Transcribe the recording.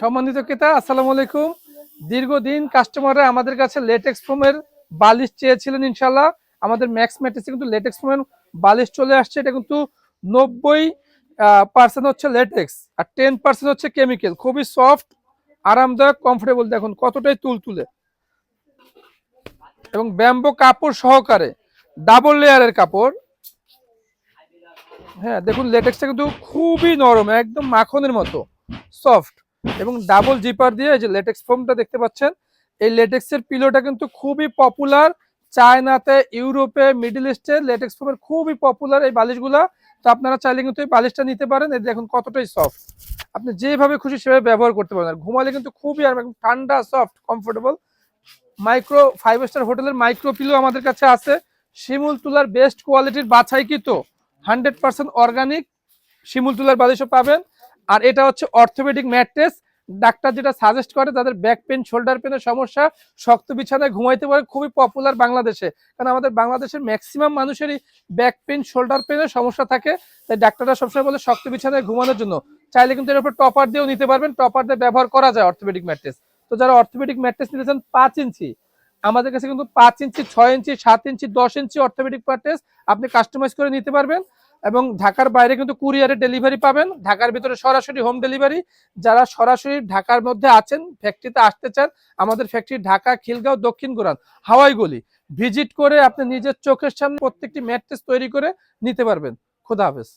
সম্মানিত ক্রেতা, আসসালামু আলাইকুম। দীর্ঘদিন কাস্টমাররা আমাদের কাছে লেটেক্স ফোমের বালিশ চেয়েছিলেন ইনশাল্লাহ আমাদের ম্যাক্স ম্যাট্রিক্সে কিন্তু লেটেক্স ফোমের বালিশ চলে আসছে। এটা কিন্তু নব্বই পার্সেন্ট হচ্ছে লেটেক্স আর টেন পার্সেন্ট হচ্ছে কেমিক্যাল খুবই সফট আরামদায়ক কমফোর্টেবল দেখুন কতটাই তুলতুলে। এবং ব্যাম্বো কাপড় সহকারে ডাবল লেয়ারের কাপড়। হ্যাঁ দেখুন লেটেক্সটা কিন্তু খুবই নরম, একদম মাখনের মতো সফট এবং ডাবল জিপার দিয়ে যে লেটেক্স ফোমটা দেখতে পাচ্ছেন, এই লেটেক্সের পিলোটা কিন্তু খুবই পপুলার চায়নাতে, ইউরোপে মিডল ইস্টে লেটেক্স ফোমের খুবই পপুলার এই বালিশগুলা। তো আপনারা চাইলে কিন্তু এই বালিশটা নিতে পারেন এই দেখুন কতটাই সফট আপনি যেভাবে খুশি সেভাবে ব্যবহার করতে পারেন। আর ঘুমালে কিন্তু খুবই একদম ঠান্ডা soft comfortable micro five star হোটেলের মাইক্রো পিলো আমাদের কাছে আছে। শিমুল তুলার বেস্ট কোয়ালিটির বাছাই বাছাইকৃত। হান্ড্রেড পার্সেন্ট অর্গানিক শিমুল তুলার বালিশও পাবেন। আর এটা হচ্ছে অর্থোপেডিক ম্যাট্রেস ডাক্তার যেটা সাজেস্ট করে, তাদের ব্যাক পেন শোল্ডার পেনের সমস্যা, শক্ত বিছানায় ঘুমাইতে পারে, খুবই পপুলার বাংলাদেশে। কারণ আমাদের বাংলাদেশের ম্যাক্সিমাম মানুষেরই ব্যাক পেন শোল্ডার পেনের সমস্যা থাকে। তাই ডাক্তাররা সবসময় বলে শক্ত বিছানায় ঘুমানোর জন্য। চাইলে কিন্তু এর উপর টপার দিয়েও নিতে পারবেন। টপার দিয়ে ব্যবহার করা যায় অর্থোপেডিক ম্যাট্রেস তো যারা অর্থোপেডিক ম্যাট্রেস নিতে চান, পাঁচ ইঞ্চি। আমাদের কাছে কিন্তু পাঁচ ইঞ্চি, ছয় ইঞ্চি, সাত ইঞ্চি, দশ ইঞ্চি অর্থোপেডিক ম্যাট্রেস আপনি কাস্টমাইজ করে নিতে পারবেন। এবং ঢাকার বাইরে কিন্তু কুরিয়ারে ডেলিভারি পাবেন। ঢাকার ভিতরে সরাসরি হোম ডেলিভারি। যারা সরাসরি ঢাকার মধ্যে আছেন ফ্যাক্টরিতে আসতে চান, আমাদের ফ্যাক্টরি ঢাকা, খিলগাঁও, দক্ষিণ গোরান হাওয়াই গলি। ভিজিট করে আপনি নিজের চোখের সামনে প্রত্যেকটি ম্যাট্রেস তৈরি করে নিতে পারবেন। খোদা হাফেজ।